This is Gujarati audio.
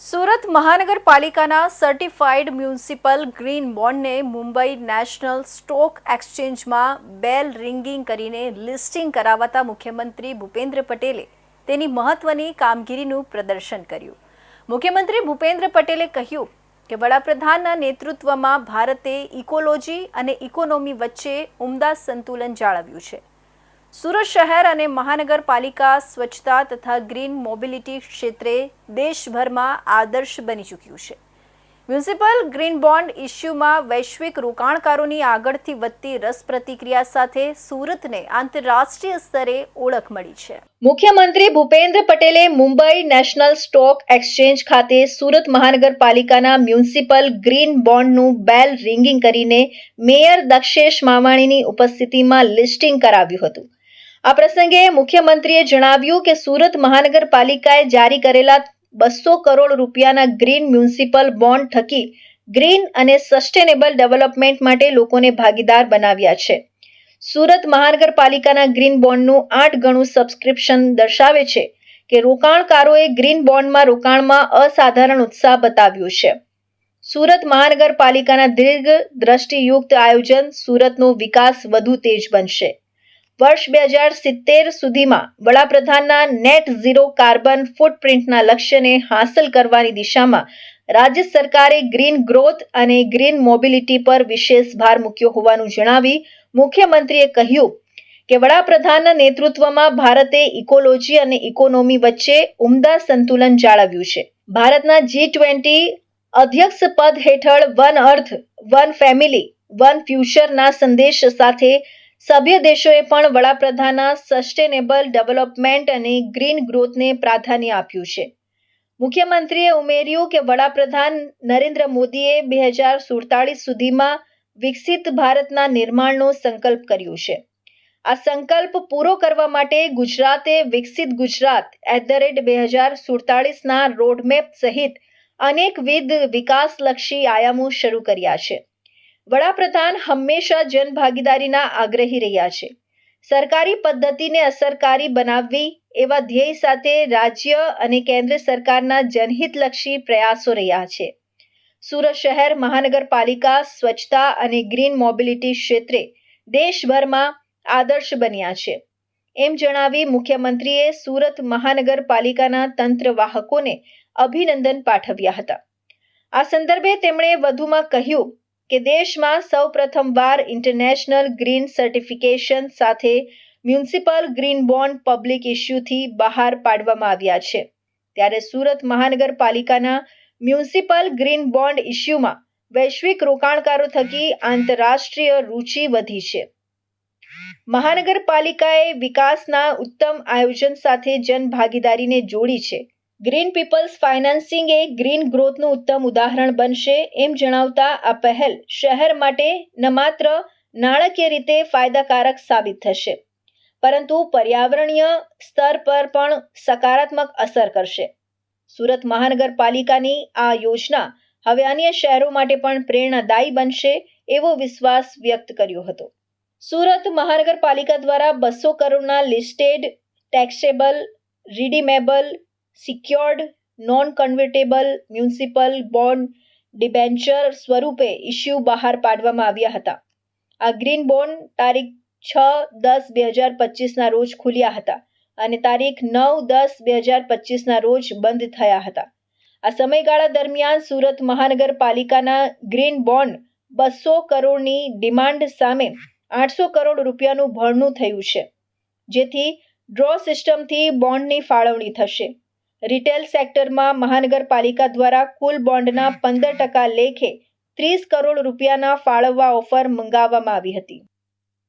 સુરત મહાનગરપાલિકાના સર્ટિફાઈડ મ્યુનિસિપલ ગ્રીન બોન્ડને મુંબઈ નેશનલ સ્ટોક એક્સચેન્જમાં બેલ રિંગિંગ કરીને લિસ્ટિંગ કરાવતા મુખ્યમંત્રી ભૂપેન્દ્ર પટેલે તેની મહત્વની કામગીરીનું પ્રદર્શન કર્યું. મુખ્યમંત્રી ભૂપેન્દ્ર પટેલે કહ્યું કે વડાપ્રધાનના નેતૃત્વમાં ભારતે ઇકોલોજી અને ઇકોનોમી વચ્ચે ઉમદા સંતુલન જાળવ્યું છે. સુરત શહેર અને મહાનગરપાલિકા સ્વચ્છતા તથા ગ્રીન મોબિલિટી ક્ષેત્રે દેશભરમાં આદર્શ બની ચૂક્યું છે. મ્યુનિસિપલ ગ્રીન બોન્ડ ઇસ્યુમાં વૈશ્વિક રોકાણકારોની આગળથી વધતી રસ પ્રતિક્રિયા સાથે સુરતને આંતરરાષ્ટ્રીય સ્તરે ઓળખ મળી છે. મુખ્યમંત્રી ભૂપેન્દ્ર પટેલે મુંબઈ નેશનલ સ્ટોક એક્સચેન્જ ખાતે સુરત મહાનગરપાલિકાના મ્યુનિસિપલ ગ્રીન બોન્ડનું બેલ રિંગિંગ કરીને મેયર દક્ષેશ માવાણીની ઉપસ્થિતિમાં લિસ્ટિંગ કરાવ્યું હતું. આ પ્રસંગે મુખ્યમંત્રીએ જણાવ્યું કે સુરત મહાનગરપાલિકાએ જારી કરેલા બસો કરોડ રૂપિયાના ગ્રીન મ્યુનિસિપલ બોન્ડ થકી ગ્રીન અને સસ્ટેનેબલ ડેવલપમેન્ટ માટે લોકોને ભાગીદાર બનાવ્યા છે. સુરત મહાનગરપાલિકાના ગ્રીન બોન્ડનું આઠ ગણું સબસ્ક્રિપ્શન દર્શાવે છે કે રોકાણકારોએ ગ્રીન બોન્ડમાં રોકાણમાં અસાધારણ ઉત્સાહ બતાવ્યો છે. સુરત મહાનગરપાલિકાના દીર્ઘ દ્રષ્ટિયુક્ત આયોજન સુરતનો વિકાસ વધુ તેજ બનશે. વર્ષ બે હજાર સિત્તેર સુધીમાં વડાપ્રધાનના નેટ ઝીરો કાર્બન ફૂટપ્રિન્ટના લક્ષ્યને હાંસલ કરવાની દિશામાં રાજ્ય સરકારે ગ્રીન ગ્રોથ અને ગ્રીન મોબિલિટી પર વિશેષ ભાર મૂક્યો હોવાનું જણાવી મુખ્યમંત્રીએ કહ્યું કે વડાપ્રધાનના નેતૃત્વમાં ભારતે ઇકોલોજી અને ઇકોનોમી વચ્ચે ઉમદા સંતુલન જાળવ્યું છે. ભારતના જી ટ્વેન્ટી અધ્યક્ષ પદ હેઠળ one earth, one family, one ફ્યુચરના સંદેશ સાથે સભ્ય દેશોએ પણ વડાપ્રધાનના સસ્ટેનેબલ ડેવલપમેન્ટ અને ગ્રીન ગ્રોથને પ્રાધાન્ય આપ્યું છે. મુખ્યમંત્રીએ ઉમેર્યું કે વડાપ્રધાન નરેન્દ્ર મોદીએ બે હજાર સુડતાળીસ સુધીમાં વિકસિત ભારતના નિર્માણનો સંકલ્પ કર્યો છે. આ સંકલ્પ પૂરો કરવા માટે ગુજરાતે વિકસિત ગુજરાત એટ ધ રેટ બે હજાર સુડતાળીસના રોડમેપ સહિત અનેકવિધ વિકાસલક્ષી આયામો શરૂ કર્યા છે. વડાપ્રધાન હંમેશા જનભાગીદારીના આગ્રહી રહ્યા છે. સરકારી પદ્ધતિને અસરકારી બનાવવી એવા ધ્યેય સાથે રાજ્ય અને કેન્દ્ર સરકારના જનહિતલક્ષી પ્રયાસો રહ્યા છે. સુરત શહેર મહાનગરપાલિકા સ્વચ્છતા અને ગ્રીન મોબિલિટી ક્ષેત્રે દેશભરમાં આદર્શ બન્યા છે. એમ જણાવી મુખ્યમંત્રીએ સુરત મહાનગરપાલિકાના તંત્રવાહકોને અભિનંદન પાઠવ્યા હતા. આ સંદર્ભે તેમણે વધુમાં કહ્યું કે દેશમાં સૌ પ્રથમવાર ઇન્ટરનેશનલ ગ્રીન સર્ટિફિકેશન સાથે મ્યુનિસિપલ ગ્રીન બોન્ડ પબ્લિક ઇસ્યુથી બહાર પાડવામાં આવ્યા છે. ત્યારે સુરત મહાનગરપાલિકાના મ્યુનિસિપલ ગ્રીન બોન્ડ ઇસ્યુમાં વૈશ્વિક રોકાણકારો થકી આંતરરાષ્ટ્રીય રૂચિ વધી છે. મહાનગરપાલિકાએ વિકાસના ઉત્તમ આયોજન સાથે જનભાગીદારીને જોડી છે. ગ્રીન પીપલ્સ ફાઇનાન્સિંગ એ ગ્રીન ગ્રોથનું ઉત્તમ ઉદાહરણ બનશે એમ જણાવતા આ પહેલ શહેર માટે ન માત્ર નાણાકીય રીતે ફાયદાકારક સાબિત થશે, પરંતુ પર્યાવરણીય સ્તર પર પણ સકારાત્મક અસર કરશે. સુરત મહાનગરપાલિકાની આ યોજના હવે અન્ય શહેરો માટે પણ પ્રેરણાદાયી બનશે એવો વિશ્વાસ વ્યક્ત કર્યો હતો. સુરત મહાનગરપાલિકા દ્વારા બસો કરોડના listed taxable, redeemable secured non convertible municipal bond debenture સ્વરૂપે ઇસ્યુ બહાર પાડવામાં આવ્યા હતા. આ ગ્રીન બોન્ડ તારીખ છ દસ બે હજાર પચીસના રોજ ખુલ્યા હતા અને તારીખ નવ દસ બે હજાર પચીસના રોજ બંધ થયા હતા. આ સમયગાળા દરમિયાન સુરત મહાનગરપાલિકાના ગ્રીન બોન્ડ બસો કરોડની ડિમાન્ડ સામે આઠસો કરોડ રૂપિયાનું ભરણું થયું છે. જેથી ડ્રો સિસ્ટમથી બોન્ડની ફાળવણી થશે. રિટેલ સેક્ટરમાં મહાનગરપાલિકા દ્વારા કુલ બોન્ડના પંદર ટકા લેખે ત્રીસ કરોડ રૂપિયાના ફાળવવા ઓફર મંગાવવામાં આવી હતી.